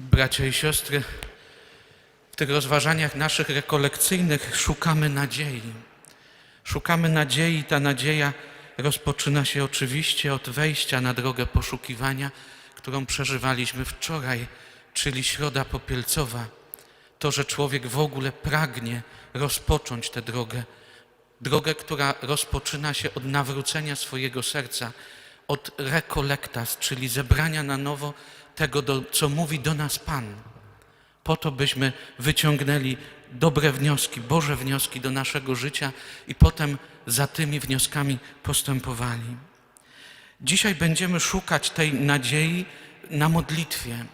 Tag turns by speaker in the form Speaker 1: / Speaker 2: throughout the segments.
Speaker 1: Bracia i siostry, w tych rozważaniach naszych rekolekcyjnych szukamy nadziei. Szukamy nadziei, ta nadzieja rozpoczyna się oczywiście od wejścia na drogę poszukiwania, którą przeżywaliśmy wczoraj, czyli Środa Popielcowa. To, że człowiek w ogóle pragnie rozpocząć tę drogę, drogę, która rozpoczyna się od nawrócenia swojego serca, od rekolektas, czyli zebrania na nowo tego, do, co mówi do nas Pan. Po to, byśmy wyciągnęli dobre wnioski, Boże wnioski do naszego życia i potem za tymi wnioskami postępowali. Dzisiaj będziemy szukać tej nadziei na modlitwie.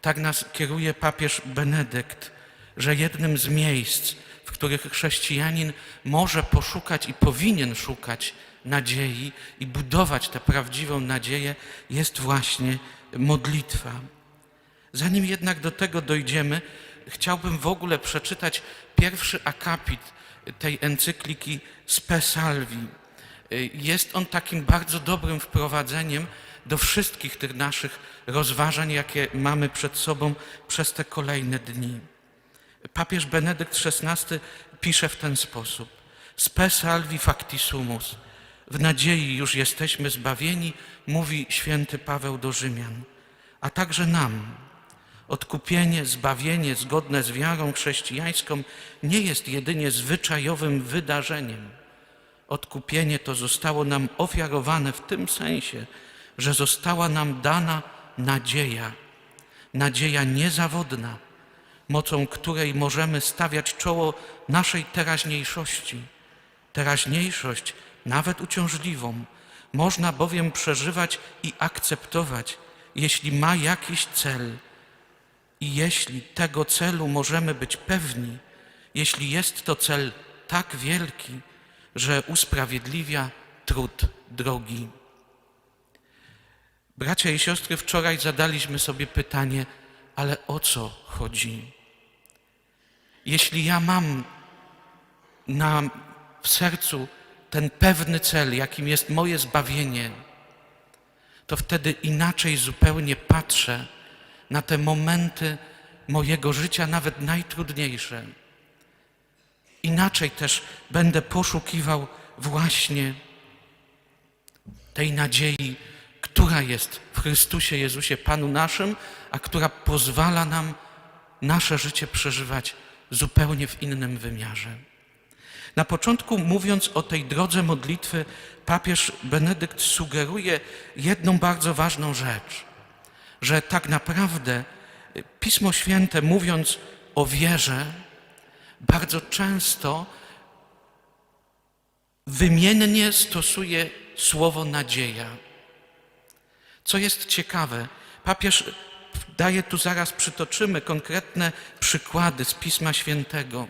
Speaker 1: Tak nas kieruje papież Benedykt, że jednym z miejsc, w których chrześcijanin może poszukać i powinien szukać nadziei i budować tę prawdziwą nadzieję, jest właśnie modlitwa. Zanim jednak do tego dojdziemy, chciałbym w ogóle przeczytać pierwszy akapit tej encykliki Spe Salvi. Jest on takim bardzo dobrym wprowadzeniem do wszystkich tych naszych rozważań, jakie mamy przed sobą przez te kolejne dni. Papież Benedykt XVI pisze w ten sposób: Spe salvi factisumus. W nadziei już jesteśmy zbawieni, mówi święty Paweł do Rzymian, a także nam. Odkupienie, zbawienie zgodne z wiarą chrześcijańską nie jest jedynie zwyczajowym wydarzeniem. Odkupienie to zostało nam ofiarowane w tym sensie, że została nam dana nadzieja, nadzieja niezawodna, mocą której możemy stawiać czoło naszej teraźniejszości. Teraźniejszość, nawet uciążliwą, można bowiem przeżywać i akceptować, jeśli ma jakiś cel i jeśli tego celu możemy być pewni, jeśli jest to cel tak wielki, że usprawiedliwia trud drogi. Bracia i siostry, wczoraj zadaliśmy sobie pytanie, ale o co chodzi? Jeśli ja mam na, w sercu ten pewny cel, jakim jest moje zbawienie, to wtedy inaczej zupełnie patrzę na te momenty mojego życia, nawet najtrudniejsze. Inaczej też będę poszukiwał właśnie tej nadziei, która jest w Chrystusie Jezusie Panu naszym, a która pozwala nam nasze życie przeżywać zupełnie w innym wymiarze. Na początku, mówiąc o tej drodze modlitwy, papież Benedykt sugeruje jedną bardzo ważną rzecz, że tak naprawdę Pismo Święte, mówiąc o wierze, bardzo często wymiennie stosuje słowo nadzieja. Co jest ciekawe, papież daje tu zaraz przytoczymy konkretne przykłady z Pisma Świętego,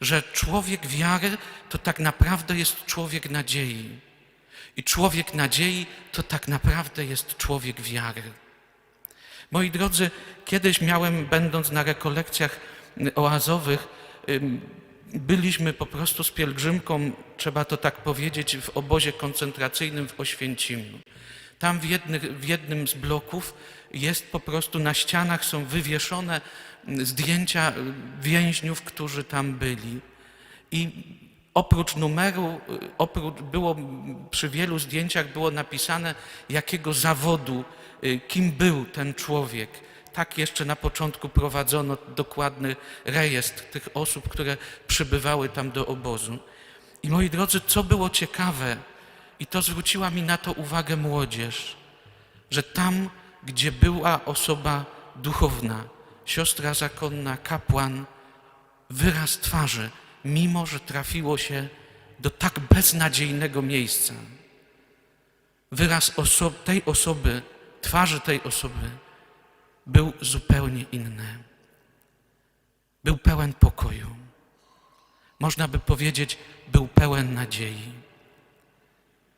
Speaker 1: że człowiek wiary to tak naprawdę jest człowiek nadziei. I człowiek nadziei to tak naprawdę jest człowiek wiary. Moi drodzy, kiedyś miałem, będąc na rekolekcjach oazowych, byliśmy po prostu z pielgrzymką, trzeba to tak powiedzieć, w obozie koncentracyjnym w Oświęcimiu. Tam w, w jednym z bloków jest po prostu na ścianach są wywieszone zdjęcia więźniów, którzy tam byli. I oprócz numeru, oprócz było, przy wielu zdjęciach było napisane, jakiego zawodu, kim był ten człowiek. Tak jeszcze na początku prowadzono dokładny rejestr tych osób, które przybywały tam do obozu. I moi drodzy, co było ciekawe, i to zwróciła mi na to uwagę młodzież, że tam, gdzie była osoba duchowna, siostra zakonna, kapłan, wyraz twarzy, mimo że trafiło się do tak beznadziejnego miejsca, wyraz oso tej osoby, twarzy tej osoby był zupełnie inny. Był pełen pokoju. Można by powiedzieć, był pełen nadziei.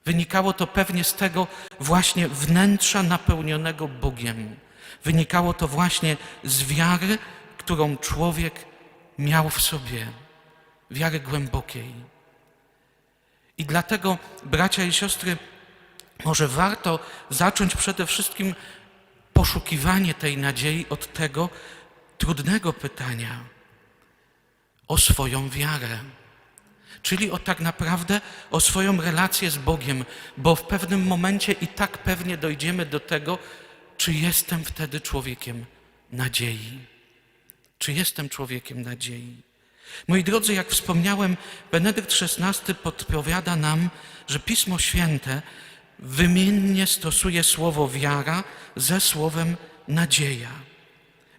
Speaker 1: Wynikało to pewnie z tego właśnie wnętrza napełnionego Bogiem. Wynikało to właśnie z wiary, którą człowiek miał w sobie, wiary głębokiej. I dlatego, bracia i siostry, może warto zacząć przede wszystkim poszukiwanie tej nadziei od tego trudnego pytania o swoją wiarę. Czyli o tak naprawdę o swoją relację z Bogiem, bo w pewnym momencie i tak pewnie dojdziemy do tego, czy jestem wtedy człowiekiem nadziei. Czy jestem człowiekiem nadziei? Moi drodzy, jak wspomniałem, Benedykt XVI podpowiada nam, że Pismo Święte wymiennie stosuje słowo wiara ze słowem nadzieja.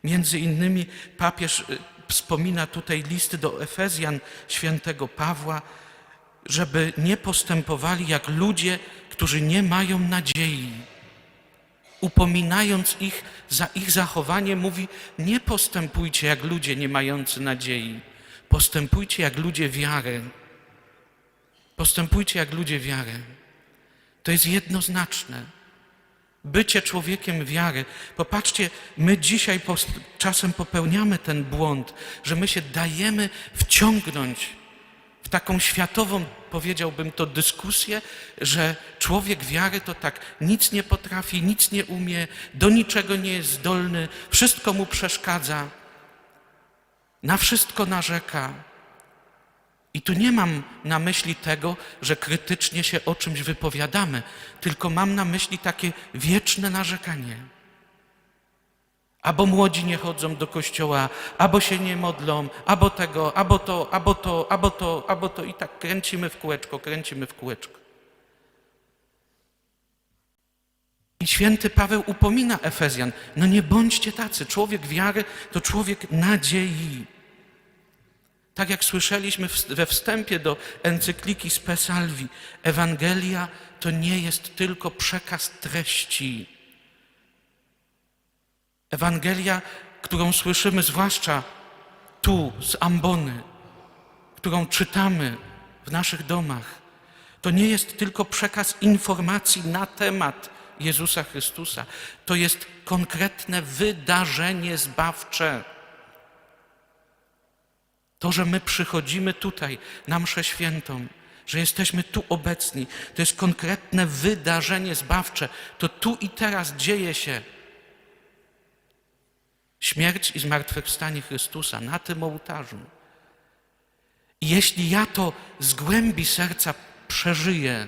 Speaker 1: Między innymi papież y, wspomina tutaj listy do Efezjan świętego Pawła, żeby nie postępowali jak ludzie, którzy nie mają nadziei. Upominając ich za ich zachowanie, mówi: Nie postępujcie jak ludzie nie mający nadziei. Postępujcie jak ludzie wiary. Postępujcie jak ludzie wiary. To jest jednoznaczne. Bycie człowiekiem wiary. Popatrzcie, my dzisiaj czasem popełniamy ten błąd, że my się dajemy wciągnąć w taką światową, powiedziałbym to, dyskusję, że człowiek wiary to tak nic nie potrafi, nic nie umie, do niczego nie jest zdolny, wszystko mu przeszkadza, na wszystko narzeka. I tu nie mam na myśli tego, że krytycznie się o czymś wypowiadamy, tylko mam na myśli takie wieczne narzekanie. Albo młodzi nie chodzą do kościoła, albo się nie modlą, albo tego, albo to, albo to, albo to, albo to i tak kręcimy w kółeczko, kręcimy w kółeczko. I święty Paweł upomina Efezjan, no nie bądźcie tacy, człowiek wiary to człowiek nadziei. Tak jak słyszeliśmy we wstępie do encykliki Spe Salvi, Ewangelia to nie jest tylko przekaz treści. Ewangelia, którą słyszymy zwłaszcza tu z ambony, którą czytamy w naszych domach, to nie jest tylko przekaz informacji na temat Jezusa Chrystusa. To jest konkretne wydarzenie zbawcze. To, że my przychodzimy tutaj na mszę świętą, że jesteśmy tu obecni, to jest konkretne wydarzenie zbawcze. To tu i teraz dzieje się śmierć i zmartwychwstanie Chrystusa na tym ołtarzu. I jeśli ja to z głębi serca przeżyję,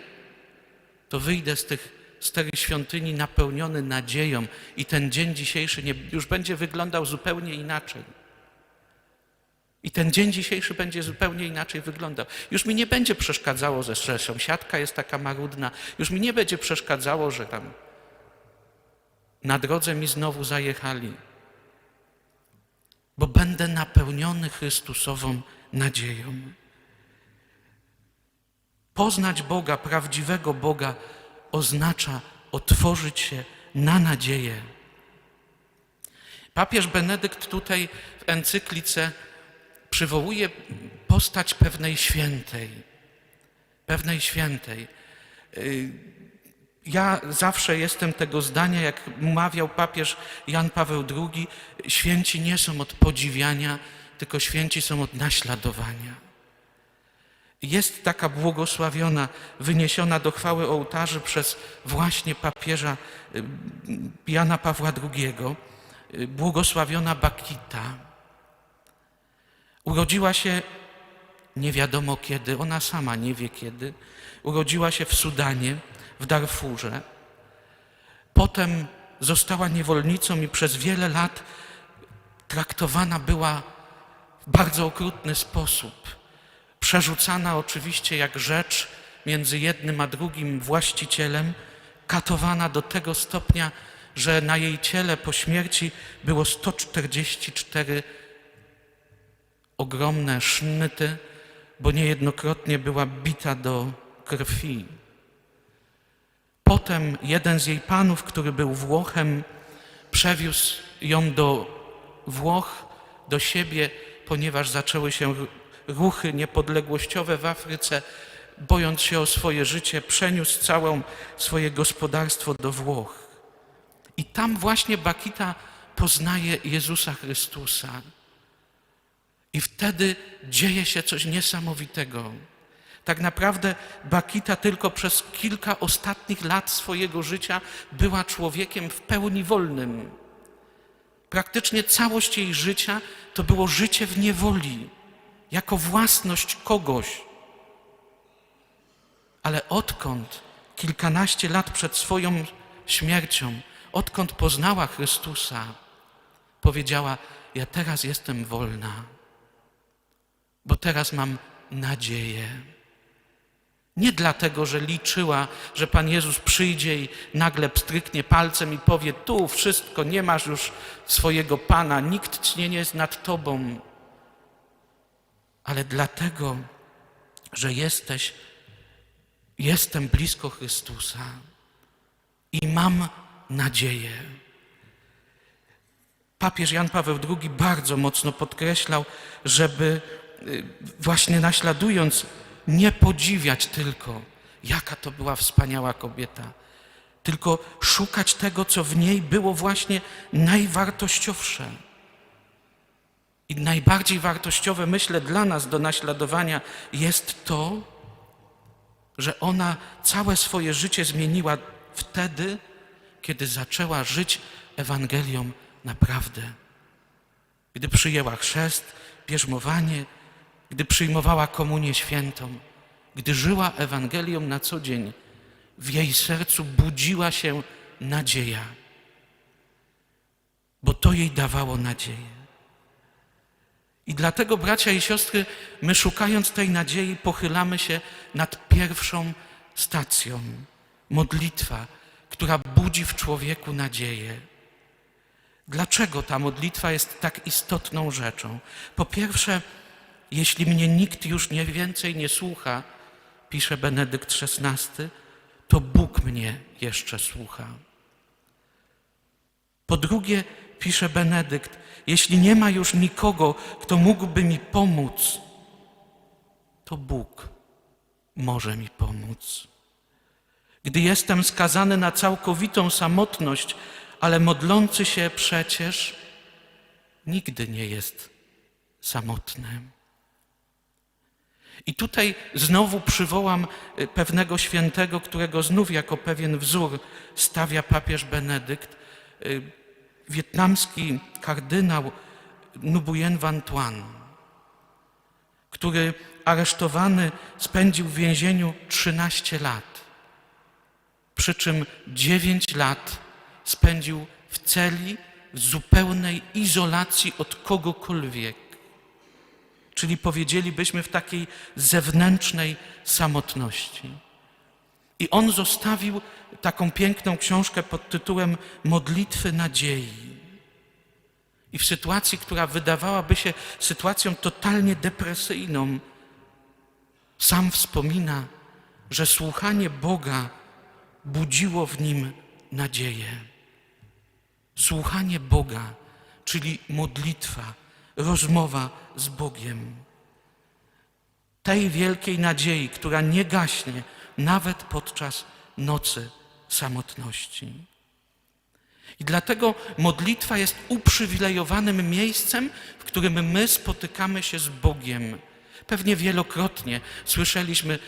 Speaker 1: to wyjdę z, tych, z tej świątyni napełniony nadzieją i ten dzień dzisiejszy nie, już będzie wyglądał zupełnie inaczej. I ten dzień dzisiejszy będzie zupełnie inaczej wyglądał. Już mi nie będzie przeszkadzało, że sąsiadka jest taka marudna. Już mi nie będzie przeszkadzało, że tam na drodze mi znowu zajechali. Bo będę napełniony Chrystusową nadzieją. Poznać Boga, prawdziwego Boga, oznacza otworzyć się na nadzieję. Papież Benedykt tutaj w encyklice przywołuje postać pewnej świętej. Pewnej świętej. Ja zawsze jestem tego zdania, jak mawiał papież Jan Paweł II, święci nie są od podziwiania, tylko święci są od naśladowania. Jest taka błogosławiona, wyniesiona do chwały ołtarzy przez właśnie papieża y, Jana Pawła II, y, błogosławiona Bakita. Urodziła się nie wiadomo kiedy, ona sama nie wie kiedy. Urodziła się w Sudanie, w Darfurze. Potem została niewolnicą i przez wiele lat traktowana była w bardzo okrutny sposób. Przerzucana oczywiście jak rzecz między jednym a drugim właścicielem, katowana do tego stopnia, że na jej ciele po śmierci było 144 ogromne sznyty, bo niejednokrotnie była bita do krwi. Potem jeden z jej panów, który był Włochem, przewiózł ją do Włoch, do siebie, ponieważ zaczęły się ru- ruchy niepodległościowe w Afryce. Bojąc się o swoje życie, przeniósł całe swoje gospodarstwo do Włoch. I tam właśnie Bakita poznaje Jezusa Chrystusa. I wtedy dzieje się coś niesamowitego. Tak naprawdę Bakita tylko przez kilka ostatnich lat swojego życia była człowiekiem w pełni wolnym. Praktycznie całość jej życia to było życie w niewoli, jako własność kogoś. Ale odkąd kilkanaście lat przed swoją śmiercią, odkąd poznała Chrystusa, powiedziała: Ja teraz jestem wolna, bo teraz mam nadzieję. Nie dlatego, że liczyła, że Pan Jezus przyjdzie i nagle pstryknie palcem i powie: Tu wszystko, nie masz już swojego Pana, nikt nie jest nad Tobą, ale dlatego, że jesteś, jestem blisko Chrystusa i mam nadzieję. Papież Jan Paweł II bardzo mocno podkreślał, żeby y, właśnie naśladując, nie podziwiać tylko, jaka to była wspaniała kobieta, tylko szukać tego, co w niej było właśnie najwartościowsze. I najbardziej wartościowe, myślę, dla nas do naśladowania jest to, że ona całe swoje życie zmieniła wtedy, kiedy zaczęła żyć Ewangelią naprawdę. Gdy przyjęła chrzest, bierzmowanie, gdy przyjmowała komunię świętą, gdy żyła Ewangelią na co dzień, w jej sercu budziła się nadzieja, bo to jej dawało nadzieję. I dlatego, bracia i siostry, my szukając tej nadziei, pochylamy się nad pierwszą stacją modlitwa, która budzi w człowieku nadzieję. Dlaczego ta modlitwa jest tak istotną rzeczą? Po pierwsze, jeśli mnie nikt już nie więcej nie słucha, pisze Benedykt XVI, to Bóg mnie jeszcze słucha. Po drugie, pisze Benedykt, jeśli nie ma już nikogo, kto mógłby mi pomóc, to Bóg może mi pomóc. Gdy jestem skazany na całkowitą samotność, ale modlący się przecież nigdy nie jest samotny. I tutaj znowu przywołam y, pewnego świętego, którego znów jako pewien wzór stawia papież Benedykt, y, wietnamski kardynał Nguyen Van Tuan, który aresztowany spędził w więzieniu 13 lat, przy czym 9 lat spędził w celi w zupełnej izolacji od kogokolwiek czyli powiedzielibyśmy w takiej zewnętrznej samotności. I on zostawił taką piękną książkę pod tytułem Modlitwy nadziei. I w sytuacji, która wydawałaby się sytuacją totalnie depresyjną, sam wspomina, że słuchanie Boga budziło w nim nadzieję. Słuchanie Boga, czyli modlitwa, rozmowa z Bogiem. Tej wielkiej nadziei, która nie gaśnie nawet podczas nocy samotności. I dlatego modlitwa jest uprzywilejowanym miejscem, w którym my spotykamy się z Bogiem. Pewnie wielokrotnie słyszeliśmy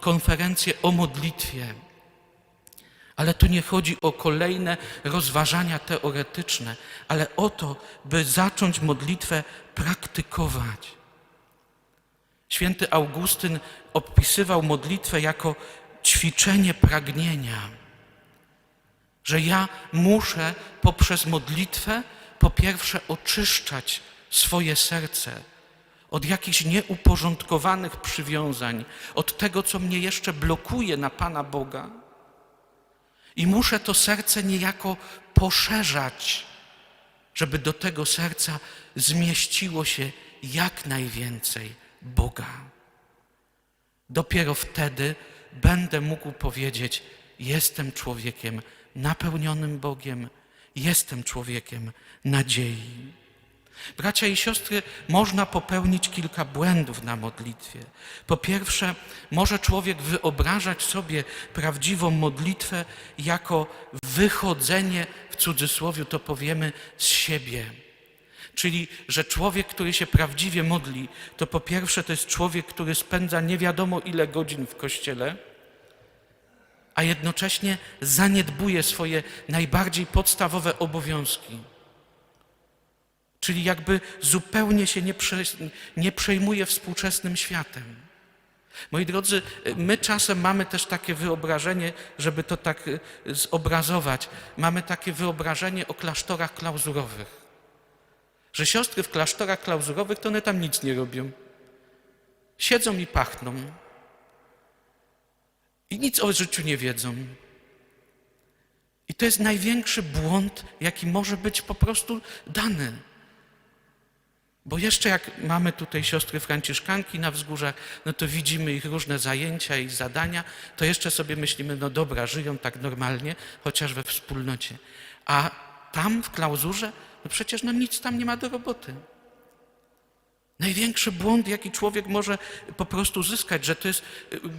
Speaker 1: konferencje o modlitwie. Ale tu nie chodzi o kolejne rozważania teoretyczne, ale o to, by zacząć modlitwę praktykować. Święty Augustyn opisywał modlitwę jako ćwiczenie pragnienia, że ja muszę poprzez modlitwę po pierwsze oczyszczać swoje serce od jakichś nieuporządkowanych przywiązań, od tego, co mnie jeszcze blokuje na Pana Boga i muszę to serce niejako poszerzać, żeby do tego serca zmieściło się jak najwięcej Boga. Dopiero wtedy będę mógł powiedzieć: Jestem człowiekiem napełnionym Bogiem, jestem człowiekiem nadziei. Bracia i siostry, można popełnić kilka błędów na modlitwie. Po pierwsze, może człowiek wyobrażać sobie prawdziwą modlitwę jako wychodzenie, w cudzysłowie to powiemy, z siebie. Czyli, że człowiek, który się prawdziwie modli, to po pierwsze to jest człowiek, który spędza nie wiadomo ile godzin w kościele, a jednocześnie zaniedbuje swoje najbardziej podstawowe obowiązki. Czyli jakby zupełnie się nie, prze, nie przejmuje współczesnym światem. Moi drodzy, my czasem mamy też takie wyobrażenie, żeby to tak y, zobrazować, mamy takie wyobrażenie o klasztorach klauzurowych. Że siostry w klasztorach klauzurowych to one tam nic nie robią. Siedzą i pachną. I nic o życiu nie wiedzą. I to jest największy błąd, jaki może być po prostu dany. Bo jeszcze jak mamy tutaj siostry franciszkanki na wzgórzach, no to widzimy ich różne zajęcia i zadania, to jeszcze sobie myślimy, no dobra, żyją tak normalnie, chociaż we wspólnocie. A tam w klauzurze, no przecież no nic tam nie ma do roboty. Największy błąd, jaki człowiek może po prostu zyskać, że to jest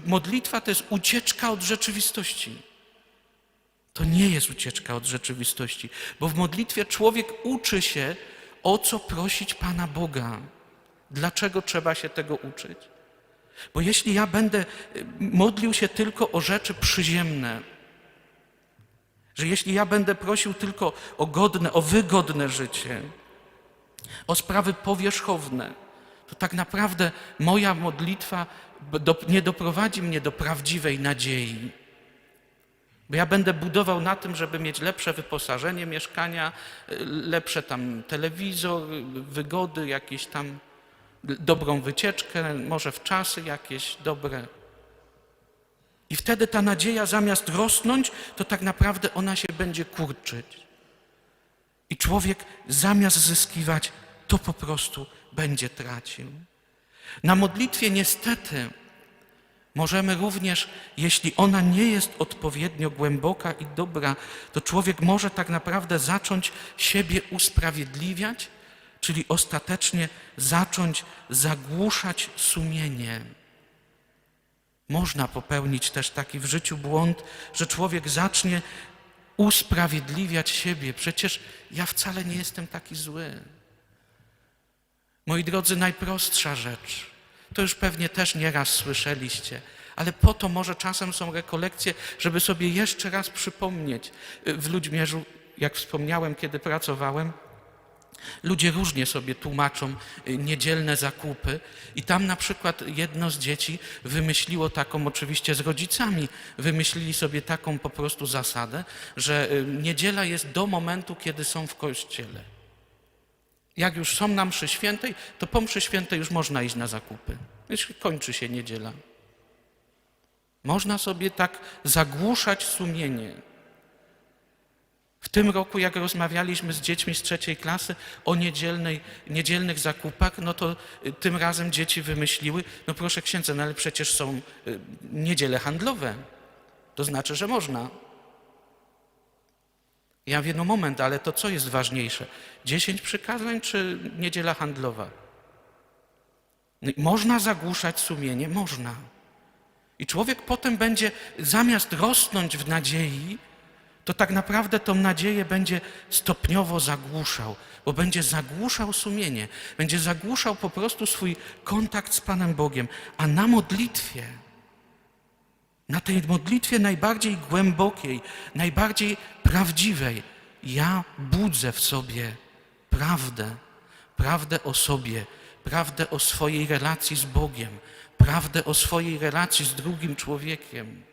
Speaker 1: modlitwa, to jest ucieczka od rzeczywistości. To nie jest ucieczka od rzeczywistości, bo w modlitwie człowiek uczy się, o co prosić Pana Boga. Dlaczego trzeba się tego uczyć? Bo jeśli ja będę modlił się tylko o rzeczy przyziemne, że jeśli ja będę prosił tylko o godne, o wygodne życie, o sprawy powierzchowne, to tak naprawdę moja modlitwa nie doprowadzi mnie do prawdziwej nadziei. Bo ja będę budował na tym, żeby mieć lepsze wyposażenie mieszkania, lepsze tam telewizor, wygody, jakieś tam dobrą wycieczkę, może w czasy jakieś dobre. I wtedy ta nadzieja zamiast rosnąć, to tak naprawdę ona się będzie kurczyć. I człowiek zamiast zyskiwać, to po prostu będzie tracił. Na modlitwie niestety możemy również, jeśli ona nie jest odpowiednio głęboka i dobra, to człowiek może tak naprawdę zacząć siebie usprawiedliwiać, czyli ostatecznie zacząć zagłuszać sumienie. Można popełnić też taki w życiu błąd, że człowiek zacznie usprawiedliwiać siebie. Przecież ja wcale nie jestem taki zły. Moi drodzy, najprostsza rzecz. To już pewnie też nieraz słyszeliście, ale po to może czasem są rekolekcje, żeby sobie jeszcze raz przypomnieć. W Ludźmierzu, jak wspomniałem, kiedy pracowałem, Ludzie różnie sobie tłumaczą niedzielne zakupy i tam na przykład jedno z dzieci wymyśliło taką, oczywiście z rodzicami, wymyślili sobie taką po prostu zasadę, że niedziela jest do momentu, kiedy są w kościele. Jak już są na mszy świętej, to po mszy świętej już można iść na zakupy. Już kończy się niedziela. Można sobie tak zagłuszać sumienie. W tym roku, jak rozmawialiśmy z dziećmi z trzeciej klasy o niedzielnej, niedzielnych zakupach, no to tym razem dzieci wymyśliły, no proszę księdza, no ale przecież są niedziele handlowe. To znaczy, że można. Ja mówię, no moment, ale to co jest ważniejsze? Dziesięć przykazań czy niedziela handlowa? No można zagłuszać sumienie? Można. I człowiek potem będzie, zamiast rosnąć w nadziei, to tak naprawdę tą nadzieję będzie stopniowo zagłuszał, bo będzie zagłuszał sumienie, będzie zagłuszał po prostu swój kontakt z Panem Bogiem, a na modlitwie, na tej modlitwie najbardziej głębokiej, najbardziej prawdziwej, ja budzę w sobie prawdę, prawdę o sobie, prawdę o swojej relacji z Bogiem, prawdę o swojej relacji z drugim człowiekiem.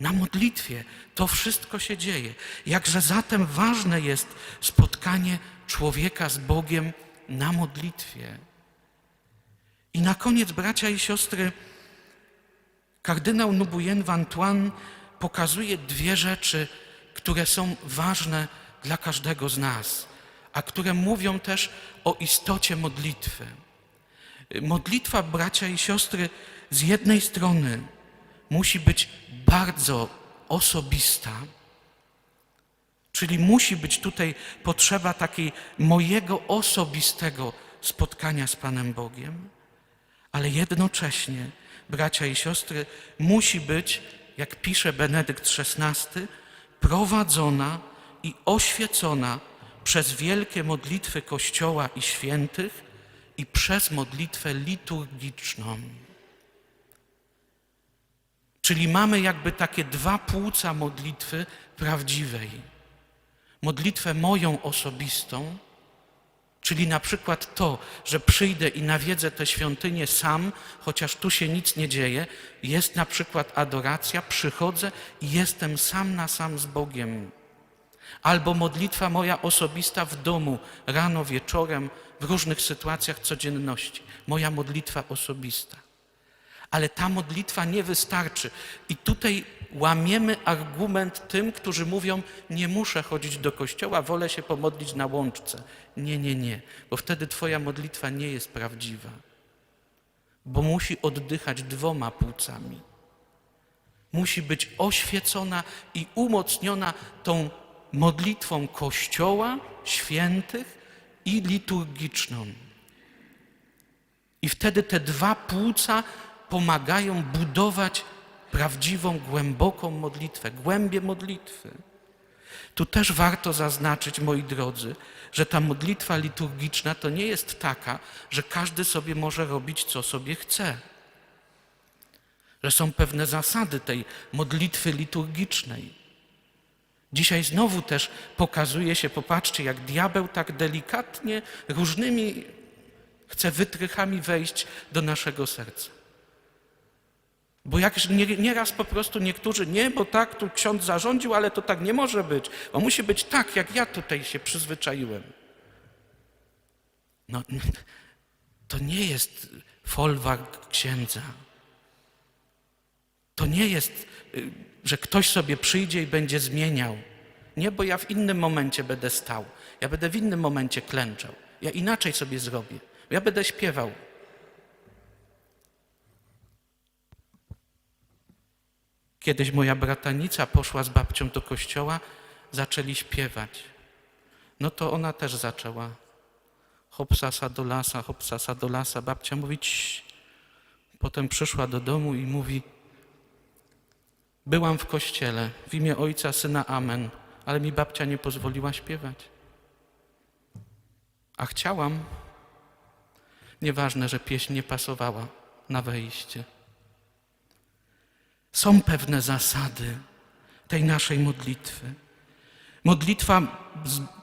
Speaker 1: Na modlitwie to wszystko się dzieje. Jakże zatem ważne jest spotkanie człowieka z Bogiem na modlitwie. I na koniec, bracia i siostry, kardynał Nubuyen Van Tuan pokazuje dwie rzeczy, które są ważne dla każdego z nas, a które mówią też o istocie modlitwy. Modlitwa, bracia i siostry, z jednej strony musi być bardzo osobista, czyli musi być tutaj potrzeba takiej mojego osobistego spotkania z Panem Bogiem, ale jednocześnie, bracia i siostry, musi być, jak pisze Benedykt XVI, prowadzona i oświecona przez wielkie modlitwy Kościoła i świętych i przez modlitwę liturgiczną. Czyli mamy jakby takie dwa płuca modlitwy prawdziwej. Modlitwę moją osobistą, czyli na przykład to, że przyjdę i nawiedzę tę świątynię sam, chociaż tu się nic nie dzieje, jest na przykład adoracja, przychodzę i jestem sam na sam z Bogiem. Albo modlitwa moja osobista w domu, rano, wieczorem, w różnych sytuacjach codzienności. Moja modlitwa osobista. Ale ta modlitwa nie wystarczy. I tutaj łamiemy argument tym, którzy mówią: Nie muszę chodzić do kościoła, wolę się pomodlić na łączce. Nie, nie, nie, bo wtedy Twoja modlitwa nie jest prawdziwa, bo musi oddychać dwoma płucami. Musi być oświecona i umocniona tą modlitwą Kościoła, świętych i liturgiczną. I wtedy te dwa płuca pomagają budować prawdziwą, głęboką modlitwę, głębię modlitwy. Tu też warto zaznaczyć, moi drodzy, że ta modlitwa liturgiczna to nie jest taka, że każdy sobie może robić, co sobie chce. Że są pewne zasady tej modlitwy liturgicznej. Dzisiaj znowu też pokazuje się, popatrzcie, jak diabeł tak delikatnie, różnymi chce wytrychami wejść do naszego serca. Bo jak nie- nieraz po prostu niektórzy, nie, bo tak tu ksiądz zarządził, ale to tak nie może być, bo musi być tak, jak ja tutaj się przyzwyczaiłem. No, to nie jest folwark księdza. To nie jest, y, że ktoś sobie przyjdzie i będzie zmieniał. Nie, bo ja w innym momencie będę stał. Ja będę w innym momencie klęczał. Ja inaczej sobie zrobię. Ja będę śpiewał. Kiedyś moja bratanica poszła z babcią do kościoła, zaczęli śpiewać. No to ona też zaczęła. Hopsasa do lasa, hopsasa do lasa. Babcia mówi. Potem przyszła do domu i mówi, byłam w kościele w imię Ojca, Syna, Amen, ale mi babcia nie pozwoliła śpiewać. A chciałam. Nieważne, że pieśń nie pasowała na wejście. Są pewne zasady tej naszej modlitwy. Modlitwa,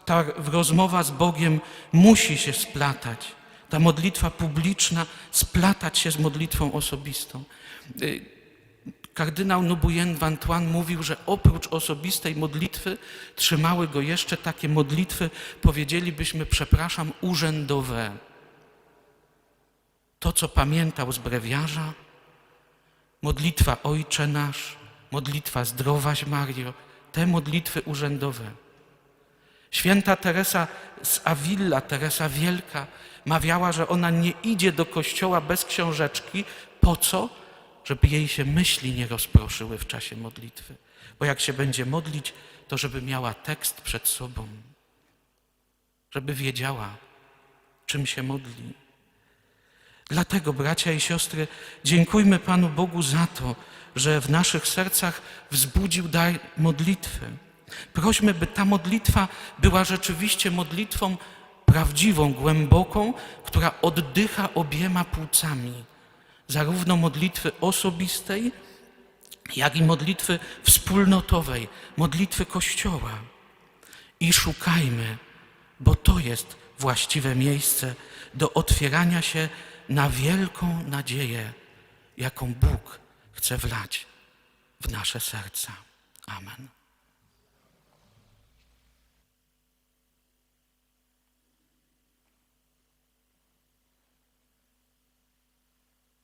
Speaker 1: ta rozmowa z Bogiem musi się splatać. Ta modlitwa publiczna splatać się z modlitwą osobistą. Y, Kardynał Nubuyen Van Tuan mówił, że oprócz osobistej modlitwy trzymały go jeszcze takie modlitwy, powiedzielibyśmy, przepraszam, urzędowe. To, co pamiętał z brewiarza, modlitwa Ojcze Nasz, modlitwa Zdrowaś Mario, te modlitwy urzędowe. Święta Teresa z Avila, Teresa Wielka, mawiała, że ona nie idzie do kościoła bez książeczki. Po co? Żeby jej się myśli nie rozproszyły w czasie modlitwy. Bo jak się będzie modlić, to żeby miała tekst przed sobą. Żeby wiedziała, czym się modli. Dlatego, bracia i siostry, dziękujmy Panu Bogu za to, że w naszych sercach wzbudził dar modlitwy. Prośmy, by ta modlitwa była rzeczywiście modlitwą prawdziwą, głęboką, która oddycha obiema płucami. Zarówno modlitwy osobistej, jak i modlitwy wspólnotowej, modlitwy Kościoła. I szukajmy, bo to jest właściwe miejsce do otwierania się na wielką nadzieję, jaką Bóg chce wlać w nasze serca. Amen.